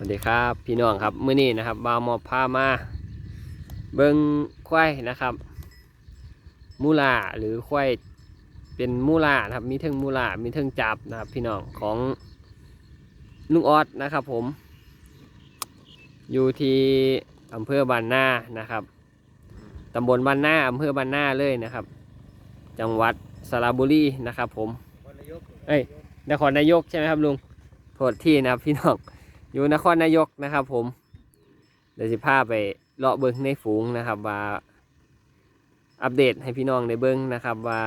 สวัสดีครับพี่น้องครับมื้อนี้นะครับบาวมอบพามา เบิงควายนะครับ มูลาหรือควายเป็นมูลานะครับ มีเทิงมูลามีเทิงจับนะครับ พี่น้องของลุงออดนะครับ ผม อยู่ที่อำเภอบ้านนานะครับตำบลบ้านนาอำเภอบ้านนาเลยนะครับ จังหวัดสระบุรีนะครับ ผมเอ้ยนครนายกใช่ไหมครับลุงโทษที่นะครับพี่น้อง อยู่นครนายกนะครับ ผมเดี๋ยวสิพาไปเลาะเบิ้งในฝูงนะครับว่าอัปเดตให้พี่น้องได้เบิ้งนะครับว่า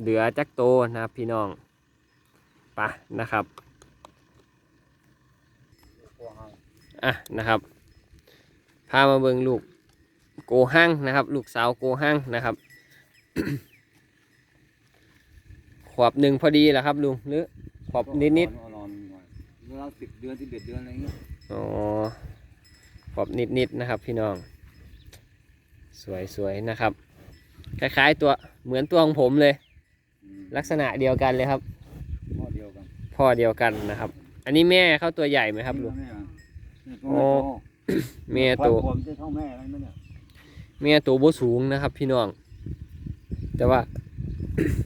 เหลือจักโตนะครับ พี่น้องไปะนะครับอะนะครับ พามาเบิ้งลูกโกหั่งนะครับ ลูกสาวโกหั่งนะครับขวบหนึ่งพอดีแหละครับลุงหรือขวบนิดนิด เวลาสิบเดือนสิบเอ็ดเดือนอะไรเงี้ยๆอ๋อขวบนิดนิดๆนะครับพี่น้อง สวยสวยนะครับ คล้ายๆตัวเหมือนตัวของผมเลย อืมลักษณะเดียวกันเลยครับ พ่อเดียวกันพ่อเดียวกันนะครับ อันนี้แม่เขาตัวใหญ่ไหมครับลุง แม่อะโอ้แม่ตัวผมจะเท่าแม่อะไรไหมเนี่ยแม่ตัวบ่สูงนะครับ พี่น้อง แต่ว่า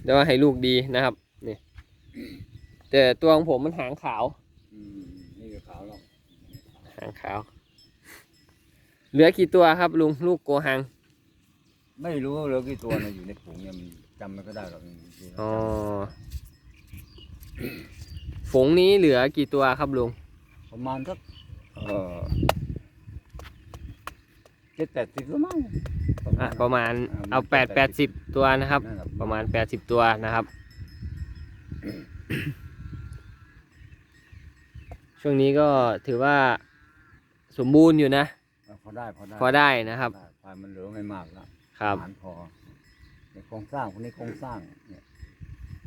แต่ว่าให้ลูกดีนะครับนี่แต่ตัวของผมมันหางขาว อืมนี่ก็ขาวหรอก หางขาว เหลือกี่ตัวครับลุงลูกโกหัง ไม่รู้เหลือกี่ตัวนะอยู่ในผงเนี่ยมันจำไม่ก็ได้หรอกจริงๆอ๋อฝงนี้เหลือกี่ตัวครับลุง ประมาณสักเออเจ็ดแปดสิบแล้วมั้งอะประมาณเอาแปดแปดสิบตัวนะครับ นั่นแหละประมาณแปดสิบตัวนะครับ ช่วงนี้ก็ถือว่า สมบูรณ์อยู่นะเออพอได้พอได้พอได้นะครับ ได้ควายมันเหลือไม่มากแล้วครับ อาหารพอในโครงสร้างคนนี้โครงสร้างเนี่ย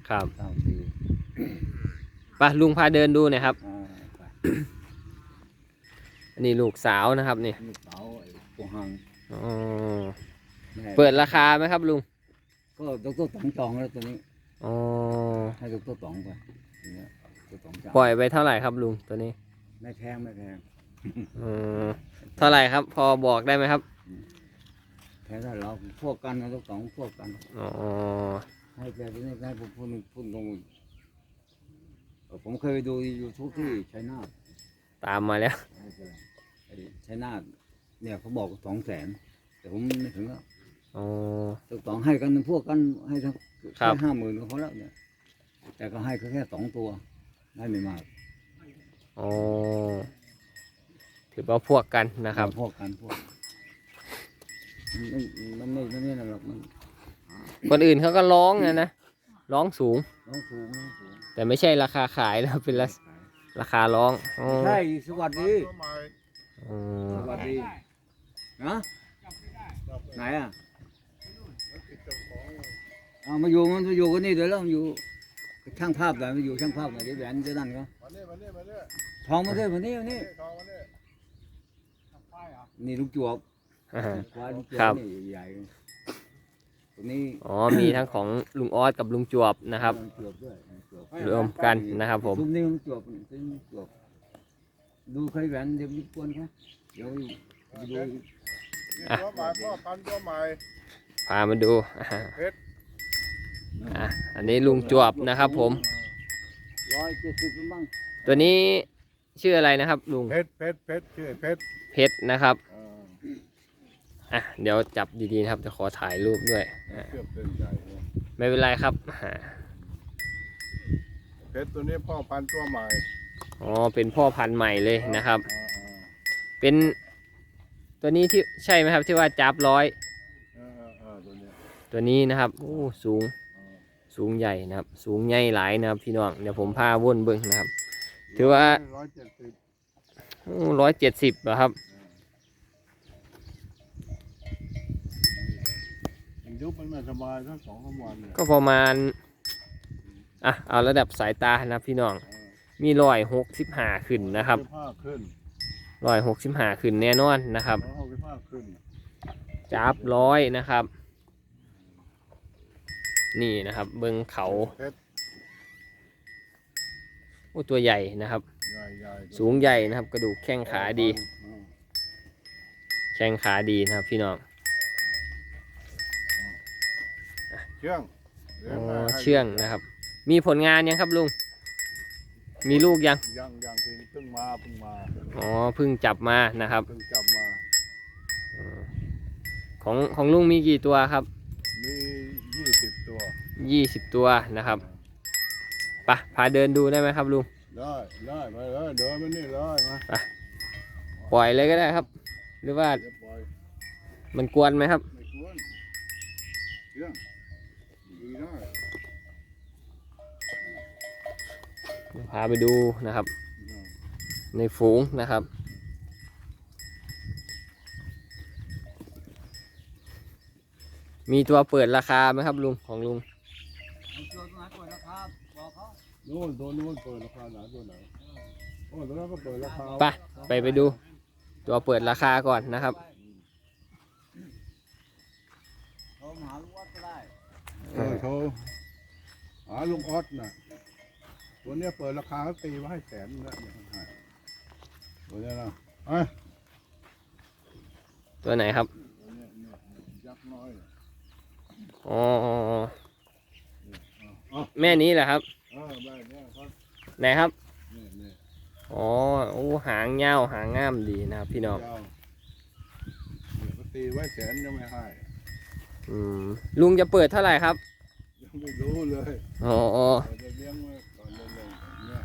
ครับสร้างดีไปลุงพาเดินดูหน่อยครับ อ่าไปอันนี้ลูกสาวนะครับนี่ลูกสาวไอ้ตัวหังอ๋อแม่เปิดราคาไหมครับลุงก็ดรต๋องจองแล้วตัวนี้ อ๋อให้ดรต๋องไปเนี่ยดรต๋องจองปล่อยไปเท่าไหร่ครับลุงตัวนี้ ไม่แพงไม่แพง อืมเท่าไหร่ครับ พอบอกได้ไหมครับแพงได้เราพวกกันนะดรต๋องพวกกัน อ๋อให้แกตัวนี้ให้ผมพูดหนึ่งพูดตรงเออผมเคยไปดูยูทูบที่ชัยนาทตามมาแล้วไม่เป็นไรไอ้ชัยนาทเนี่ยเขาบอกสองแสนแต่ผมไม่ถึงแล้วอ๋อดรต๋องให้กันพวกกันให้ทั้งครัแค่บห้าหมื่นก็พอแล้วเนี่ย แต่ก็ให้แค่สองตัวได้ไม่มากอ๋อ ถือว่าพวกกันนะครับพวกกันพวกมันไม่มันไม่นั่นหรอกมันคนอื่นเขาก็ร้องนะนะร้องสูงน้องสูงน้องสูงแต่ไม่ใช่ราคาขายนะเป็นราราคาร้องใช่สวัสดีสวัสดีนะไหนอะเอามาอยู่มันมาอยู่กันนี่เดี๋ยวเราอยู่ช่างภาพหน่อยมาอยู่ช่างภาพหน่อยดี๋ยวแหวนจะนั่นก็วันนี้วันนี้วันนี้ทองมาด้วยวันนี้วันนี้ทองวั นนี้นี่ลูกจวบอ่าควายลูกจวครับ บนี่ใหญ่ตัวนี้อ๋อ มีทั้งของลุงออสกับลุงจวบนะครับ ลูกจวบด้วยลูกจวบรวมกันนะครับผม ซุ้มนี้ลูกจวบซุ้มลูกจวบดูใครแหวนเดี๋ยวมีกวนเขาเดี๋ยวไปดูมีตัวใหม่พ่อพันธุ์ตัวใหม่ พามาดูอ่าเพชร อะอันนี้ลุงจวบนะครับผม ร้อยเจ็ดสิบบ้างตัวนี้ ชื่ออะไรนะครับลุงเพชรเพชรเพชรชื่อเพชรเพชรนะครับเอออะเดี๋ยวจับดีๆนะครับจะขอถ่ายรูปด้วยอะเกือบเต็มใจเลยไม่เป็นไรครับอ่าเพชรตัวนี้พ่อพันธุ์ตัวใหม่อ๋อเป็นพ่อพันธุ์ใหม่เลยนะครับเออเป็นตัวนี้ที่ใช่ไหมครับที่ว่าจับร้อยเออเออเออตัวนี้ตัวนี้นะครับโอ้สูงเออสูงใหญ่นะครับ สูงใหญ่หลายนะครับพี่น้อง เดี๋ยวผมพาวนเบิ้งนะครับ ถือว่าร้อยเจ็ดสิบร้อยเจ็ดสิบเหรอครับมันยุบมันไม่สบายทั้งสองสามวันเนี่ยก็ประมาณ อะ เอาระดับสายตานะพี่น้องเออมีร้อยหกสิบห้าขึ้นนะครับสิห้าขึ้นร้อยหกสิบห้าขึ้นแน่นอนนะครับร้อยหกสิบห้าขึ้นจับร้อยนะครับ นี่นะครับ เบิ้งเขาเพชรโอ้ ตัวใหญ่นะครับใหญ่ใหญ่สูงใหญ่นะครับ กระดูกแข้งขาดีอืมแข้งขาดีนะครับ พี่น้องเชื่องอ๋ลี้ยอได้ให้เชื่องนะครับ มีผลงานยังครับลุง มีลูกยัง ยังยังเพิ่งเพิ่งมาเพิ่งมา อ๋อเพิ่งจับมานะครับ เพิ่งจับมา ของของลุงมีกี่ตัวครับ มียี่สิบตัวยี่สิบตัวนะครับไปะพาเดินดูได้ไหมครับลุง ได้ได้ไปเลยเดินมานี่เลยมาปล่อยเลยก็ได้ครับ หรือว่าเดี๋ยวปล่อยมันกวนไหมครับ ไม่กวนเชื่องดีได้พาไปดูนะครับในฝูงนะครับ มีตัวเปิดราคาไหมครับลุงของลุง ตัวไหนเปิดราคาบอก เขาโน่นตัวนู้นเปิดราคาไหนตัวไหนโอ้ตัวนั้นก็เปิดราคาไปไปไปดู ตัวเปิดราคาก่อนนะครับโทรมาหาลุงวัดก็ได้เออโทรหาลุงออสน่ะตัวเนี้ยเปิดราคาเขาตีมาให้แสนนะเนี่ยให้ตัวเนี้ยนะไอ้ยตัวไหนครับตัวเนี้ยเนี่ยยักษ์น้อยเนี่ยอ๋ออ๋ออ๋อเอ๋อแม่นี้แหละครับ เออแบบเนี้ยครับไหนครับเนี่ยเนี่ยอ๋อโอ้หางเงาวหางง่ามดีนะครับพี่น้องยาวเนี่ยเขาตีไว้แสนยังไม่ให้อืมลุงจะเปิดเท่าไหร่ครับยังไม่รู้เลยอ๋ออ๋อเราจะเลี้ยงไว้ก่อนเลยๆเนี่ย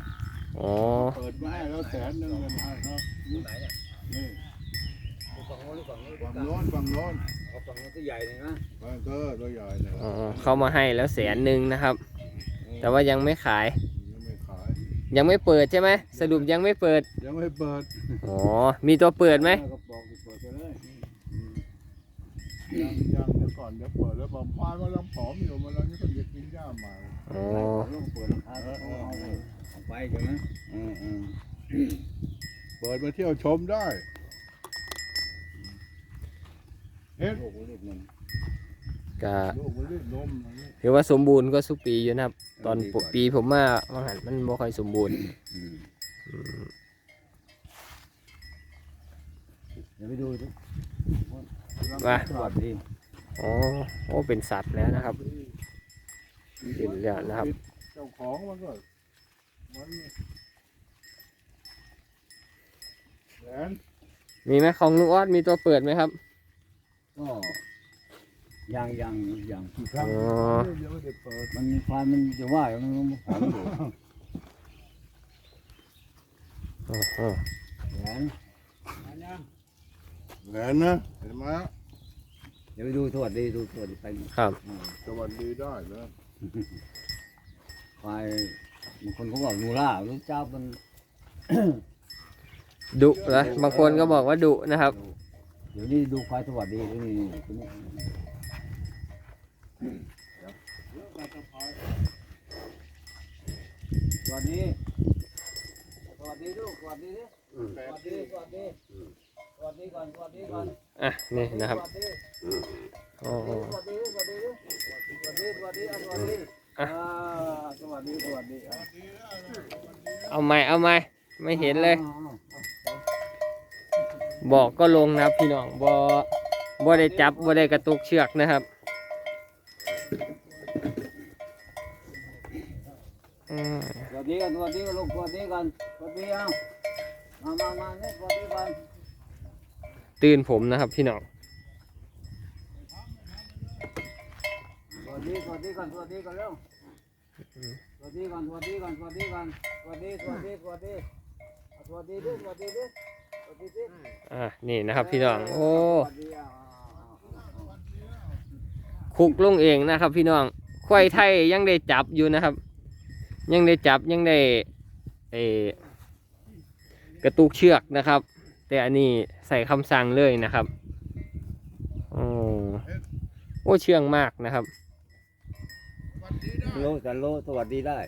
อ๋อเปิดมาให้แล้วแสนหนึงเลยให้เนาะไหนเนี่ยนี่ฝั่งโน้นหรือฝั่งนี้ฝั่งโน้นฝั่งโน้นเอาฝั่งโน้นที่ใหญ่เลยนะฝั่งเตอร์ตัวใหญ่เนี่ย อ๋อเข้ามาให้แล้วแสนหนึ่งนะครับ แต่ว่ายังไม่ขาย ยังไม่ขาย ยังไม่เปิดใช่ไหมสรุปยังไม่เปิด ยังไม่เปิดอ๋อมีตัวเปิดไหมก็บอกที่เปิดไปเลยยังยังเดี๋ยวก่อนเดี๋ยวเปิดแล้วบอกพายมันยังผอมอยู่มันยังต้องอยากกินหญ้าใหม่อ๋อลุงเปิดราคาเขาเอาไปเอาไปใช่ไหมอืมอืมเปิดมาเที่ยวชมได้เฮ็ดโอ้โหเรียกเงินก็ลูกมัน รีบนมอย่างนี้ถือว่าสมบูรณ์ก็สุปีอยู่นะครับ ตอนปีผมมาว่าหันมันบ่ค่อยสมบูรณ์อืมอืมเดี๋ยวไปดูดิว่าสวัสดีอ๋อโอ้เป็นสัตว์แล้วนะครับเป็นแล้วนะครับเจ้าของมันก็มันแหวนมีไหมของลุงออสมีตัวเปิดไหมครับก็ ยังยังยังกี่ครั้งอ๋อ เดี๋ยวไม่ได้เปิดมันควายมันจะว่าอย่างนั้นมันหอมอยู่อ๋ออ๋อแหวนแหวนนะเห็นไหมเดี๋ยวไปดูสวัสดีดูสวัสดีไปครับอืมสวัสดีได้นะควายบางคนเขาบอกนูล่าลูกเจ้ามันดุนะ บางคนก็บอกว่าดุนะครับ เดี๋ยวนี้ดูควายสวัสดีนี่นี่ตัวนี้ สวัสดีสวัสดีลูกสวัสดีดิสวัสดีสวัสดีสวัสดีก่อนสวัสดีก่อนอะนี่นะครับสวัสดีอ๋ออ๋อสวัสดีสวัสดีสวัสดีสวัสดีสวัสดีอะสวัสดีอ่าสวัสดีสวัสดีเอาไหมเอาไหมไม่เห็นเลย บอกก็ลงนะครับพี่น้องบ่บ่ได้จับบ่ได้กระตุกเชือกนะครับ สวัสดีกันสวัสดีกันลูกสวัสดีกันสวัสดีอะมามามาเนี่ยสวัสดีกันตื่นผมนะครับพี่น้องสวัสดีสวัสดีกันสวัสดีกันเร็วสวัสดีกันสวัสดีกันสวัสดีกันสวัสดีสวัสดีสวัสดีสวัสดีดิสวัสดีดิสวัสดีดิอะนี่นะครับพี่น้องโอ้ สวัสดีอะคุกลงเองนะครับ พี่น้องควายไทยยังได้จับอยู่นะครับ ยังได้จับยังได้เออกระตุกเชือกนะครับ แต่อันนี้ใส่คำสั่งเลยนะครับโอ้โอ้เชื่องมากนะครับโลแต่โลสวัสดีได้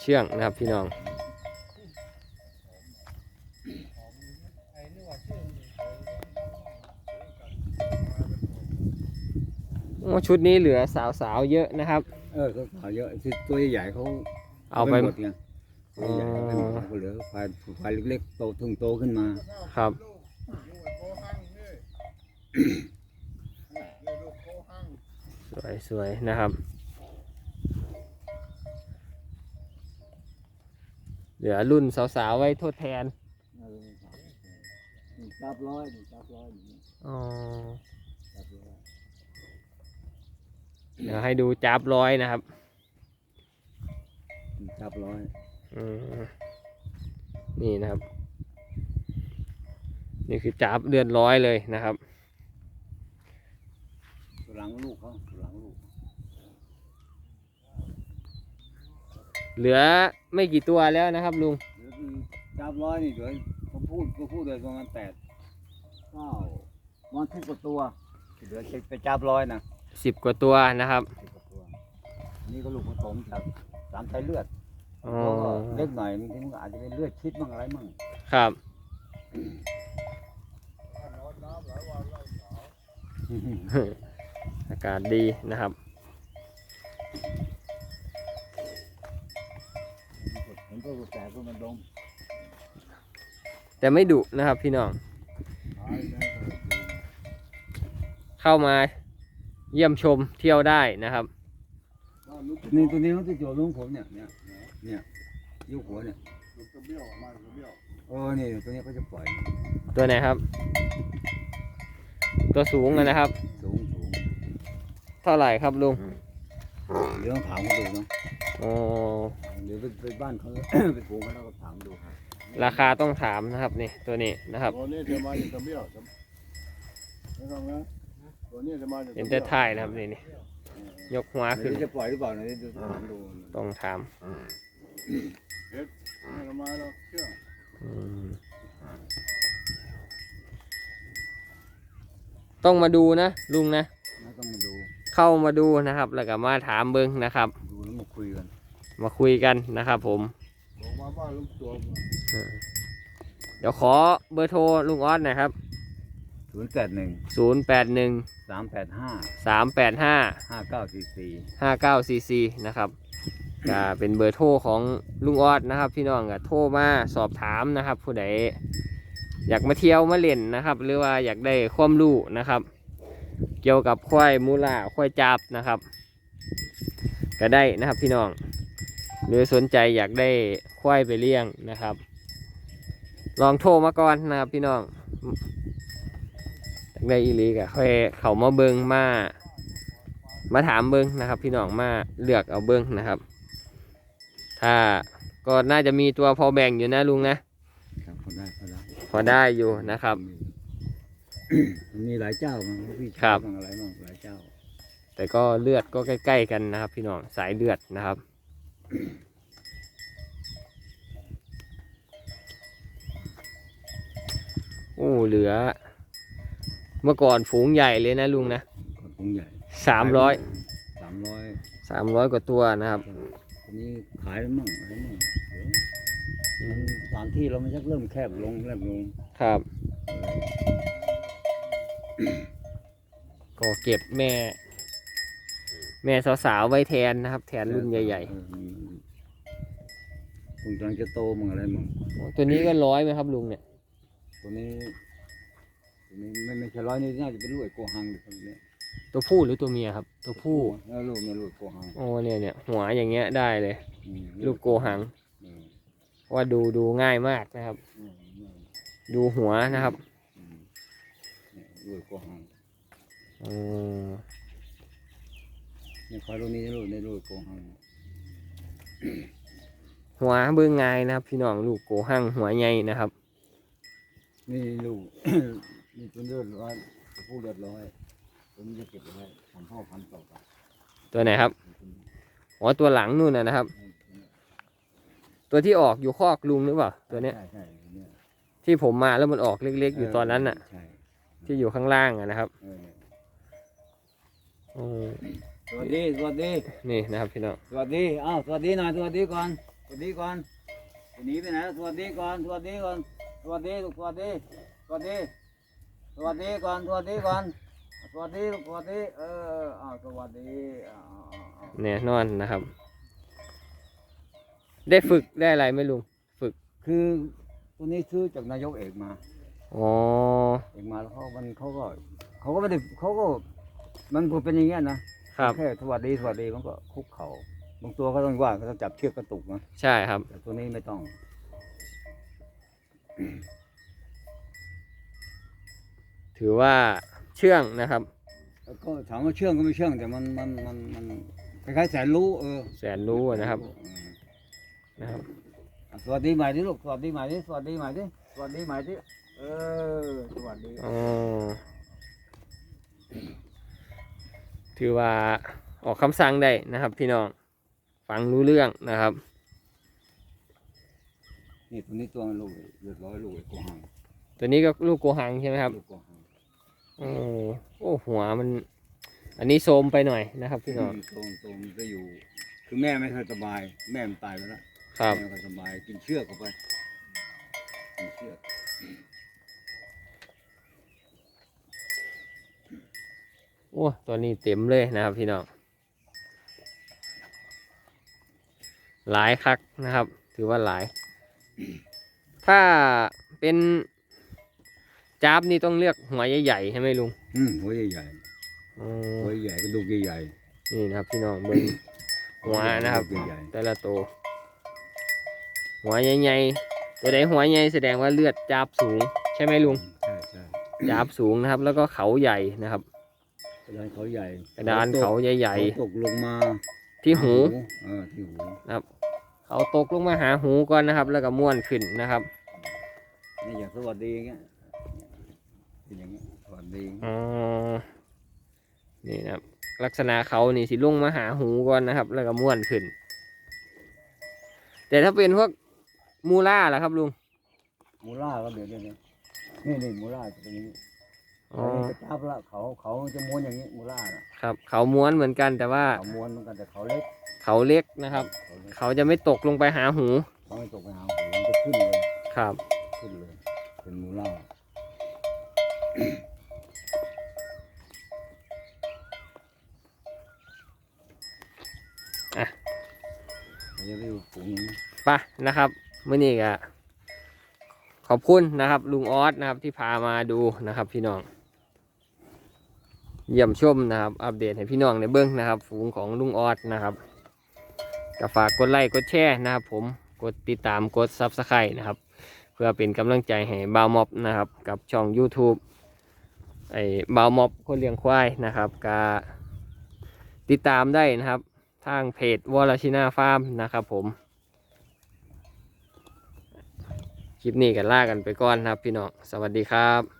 เชื่องนะครับพี่น้อง โอ้ชุดนี้เหลือสาวๆเยอะนะครับ เออเขาขายเยอะที่ตัวใหญ่ๆเขาเอาไปหมดไงตัวใหญ่ๆเอาไปหมดเขาเหลือควายควายเล็กๆโตถึงโตขึ้นมา ครับ สวยสวยนะครับ เหลือรุ่นสาวๆไว้ทดแทนจับร้อยนี่จับร้อยนี่อ๋อ จับร้อย เดี๋ยวให้ดูจับร้อยนะครับนี่จับร้อยอืมนี่นะครับ นี่คือจับเดือนร้อยเลยนะครับตัวหลังลูกเขาตัวหลังลูก เหลือไม่กี่ตัวแล้วนะครับลุงเหลือที่จับร้อยนี่เดี๋ยวเขาพูดก็พูดเลยประมาณแปดเก้าวันสิบกว่าตัวเหลือไปจับร้อยนะ สิบกว่าตัวนะครับ สิบกว่าตัวนี่ก็ลูกผสมจากสามสายเลือดอ๋อ แล้วก็เล็กหน่อยบางทีมันก็อาจจะเป็นเลือดชิดบ้างอะไรบ้างครับ อากาศดีนะครับ ผมก็แสบก็มันดมแต่ไม่ดุนะครับพี่น้อง เข้ามา เยี่ยมชมเที่ยวได้นะครับ นี่ตัวนี้เขาจะโจลุงผมเนี่ยเนี่ยเนี่ยยุคหัวเนี่ยลูกกระเบี้ยวมาลูกกระเบี้ยวเออนี่ตัวนี้เขาจะปล่อยตัวไหนครับ ตัวสูงอะนะครับ สูงสูงเท่าไหร่ครับลุงเดี๋ยวต้องถามเขาดูเนาะอ๋อเดี๋ยวไปไปบ้านเขาไปปลูกเขาแล้วก็ถามดูครับราคาต้องถามนะครับนี่ตัวนี้นะครับตัวนี้จะมาจากกระเบี้ยวจะไม่ต้องนะ ตัวนี้จะมาจากกเห็ระนบี้แต่ยวถ่ายนะครับนี่นี่ยกหัวเดี๋ขึ้ยวนจะปล่อยหรือเปล่าเนี่ยเดี๋ยวถามดูต้องถามไม่ต้องมาแล้วเชื่ออืมต้องมาดูนะลุงนะไม่ต้องมาดูเข้ามาดูนะครับ แล้วก็มาถามเบิ้งนะครับดูแล้วมาคุยกัน มาคุยกันนะครับ ผมบอกมาบ้านลูกตัวเดี๋ยวขอเบอร์โทรลุงออสหน่อยครับ ศูนย์แปดหนึ่ง081สามแปดห้า385ห้าเก้าสี่สี่5944นะครับก็เป็นเบอร์โทรของลุงออดนะครับ พี่น้องก็โทรมาสอบถามนะครับ ผู้ใดอยากมาเที่ยวมาเล่นนะครับ หรือว่าอยากได้ความรู้นะครับ เกี่ยวกับควายมูล่าควายจับนะครับ ก็ได้นะครับพี่น้อง หรือสนใจอยากได้ควายไปเลี้ยงนะครับ ลองโทรมาก่อนนะครับพี่น้องอยาก ได้อีหลีก็ค่อยเขามาเบิงมา มาถามเบิ้งนะครับ พี่น้องมาเลือกเอาเบิ้งนะครับ ถ้าก็น่าจะมีตัวพอแบ่งอยู่นะลุงนะ ครับพอได้พอได้พอได้อยู่นะครับ มันมีหลายเจ้ามันพี่ครับางอะไรบ้างหลายเจ้า แต่ก็เลือดก็ใกล้ ๆ กันนะครับ พี่น้องสายเลือดนะครับ โอ้เหลือ เมื่อก่อนฝูงใหญ่เลยนะลุงนะก็คงใหญ่สามร้อยสามร้อยสามร้อยกว่าตัวนะครับทีนี้ขายแล้วมั่งอะไรมั่งเดี๋ยวมันสถานที่เรามันชักเริ่มแคบลงแคบลงครับ ก็เก็บแม่ แม่สาวๆไว้แทนนะครับ แทนรุ่นใหญ่เออมันคงกำลังจะโตมั่งอะไรมั่งๆตัวนี้ก็ร้อยไหมครับลุงเนี่ย ตัวนี้ ตัวนี้ไม่ไม่ใช่ร้อยนี่น่าจะเป็นลูกไอ้โกหังหรือคนนี้ตัวผู้หรือตัวเมียครับ ตัวผู้เออลูกเนี่ยลูกโกหังโอ้เนี่ยเนี่ยหัวอย่างเงี้ยได้เลย อืมลูกโกหังเออเพราะว่าดูดูง่ายมากนะครับ อืมอืมดูหัวนะครับอืมเนี่ยลูกโกหังอืมเนี่ยคอยลูกนี้ลูกในลูกโกหังหัวเบื้องง่ายนะครับ พี่น้องลูกโกหังหัวใหญ่นะครับ นี่ลูก นี่ตัวเลือดร้อยตัวผู้เลือดร้อยตัวนี้จะเก็บไว้ทำพ่อพันธุ์ต่อไปตัวไหนครับอ๋อตัวหลังนู่นนะนะครับ ตัวที่ออกอยู่คอกลุงหรือเปล่าตัวเนี้ย ใช่ใช่เนี่ยที่ผมมาแล้วมันออกเล็ก ๆ อยู่ตอนนั้นน่ะ ใช่ที่อยู่ข้างล่างอะนะครับเอออืมสวัสดีสวัสดีนี่นะครับพี่น้องสวัสดีอ้าวสวัสดีหน่อยสวัสดีก่อนสวัสดีก่อนหนีไปไหนแล้วสวัสดีก่อนสวัสดีก่อนสวัสดีลูกสวัสดีสวัสดีส วัสดีก่อนสวัสดีก่อนสวัสดีลูกสวัสดี เอออ่าสวัสดีอ่าอ่าอ่าแน่นอนนะครับ ได้ฝึกได้อะไรไหม่ลุงคือตัวนี้ซื้อจากนายกเอกมา อ๋อ เอกมาแล้วเขามันเขาก็เขาก็ไม่ได้เขาก็ มันก็เป็นอย่างเงี้ยนะครับแค่สวัสดีสวัสดีมันก็คุกเขาบางตัวก็ต้องว่าก็ต้องจับเชือกกระตุกนะใช่ครับ แต่ตัวนี้ไม่ต้อง ถือว่าเชื่องนะครับแล้วก็ถามว่าเชื่องก็ไม่เชื่องแต่มันมันมันมันคล้ายๆแสนรู้เออแสนรู้อะนะครับเออนะครับอะสวัสดีใหม่ดิลูกสวัสดีใหม่ดิสวัสดีใหม่ดิสวัสดีใหม่ดิเออสวัสดีอ๋อถือว่าออกคำสั่งได้นะครับ พี่น้องฟังรู้เรื่องนะครับนี่ตัวนี้ตัวมันลูกเลือดร้อยลูกไอ้โกหังตัวนี้ก็ลูกโกหังใช่ไหมครับลูกโกหัง โอ้โอ้หัวมัน อันนี้โซมไปหน่อยนะครับพี่น้องตรงตรงมันก็อยู่ คือแม่ไม่ค่อยสบาย แม่มันตายไปแล้วครับ แม่ไม่ค่อยสบายกินเชือกเข้าไปกินเชือกโอ้ตัวนี้เต็มเลยนะครับพี่น้องหลายคักนะครับ ถือว่าหลาย ถ้าเป็น จับนี่ต้องเลือกหัวใหญ่ๆใช่ไหมลุงอืมหัวใหญ่อ๋ๆอหัวใหญ่กระดูกใหญ่นี่นะครับพี่น้องเบิ้งๆหัวนะครับกระดูกใหญ่แต่ละตัวหัวใหญ่ๆตัวใดหัวใหญ่แสดงว่าเลือดจับสูง ใช่ไหมลุงใช่ใช่จับสูงนะครับ แล้วก็เขาใหญ่นะครับกระดานเขาใหญ่กระดานเขาใหญ่เขาตกลงมาๆ ที่หูเออที่หูเขาตกลงมาหาหูก่อนนะครับ แล้วก็ม้วนขึ้นนะครับ นี่อย่างสวัสดีอย่างเงี้ย เป็นอย่างเงี้ยสวัสดีอ๋อนี่นะครับ ลักษณะเขานี่สิลงมาหาหูก่อนนะครับ แล้วก็ม้วนขึ้น แต่ถ้าเป็นพวกมูล่าล่ะครับลุงมูล่าก็เดี๋ยวเดี๋ยวเดี๋ยวนี่นี่มูล่าจะเป็นอย่างนี้อ๋อเขาจะจับละเขาเขาจะม้วนอย่างนี้มูล่าน่ะครับ เขาม้วนเหมือนกันแต่ว่าเขาม้วนเหมือนกันแต่เขาเล็ก เขาเล็กนะครับ เขาเล็กเขาจะไม่ตกลงไปหาหูเขาไม่ตกไปหาหูมันจะขึ้นเลยครับ ขึ้นเลย เป็นมูล่า อะจะไปอยู่ฝูงไปะนะครับเมื่อนี้ก็ขอบคุณนะครับ ลุงออสนะครับที่พามาดูนะครับ พี่น้อง เยี่ยมชมนะครับ อัปเดตให้พี่น้องในเบื้องนะครับ ฝูงของลุงออสนะครับก็ฝากกดไลค์กดแชร์นะครับ ผมกดติดตามกดซับสไครต์นะครับ เพื่อเป็นกำลังใจให้บาวม็อบนะครับ กับช่อง YouTube ไอ้บาวม็อบคนเลี้ยงควายนะครับก็ติดตามได้นะครับทางเพจวอลชินาฟาร์มนะครับผม คลิปนี้กันล่ากันไปก่อนครับพี่น้อง สวัสดีครับ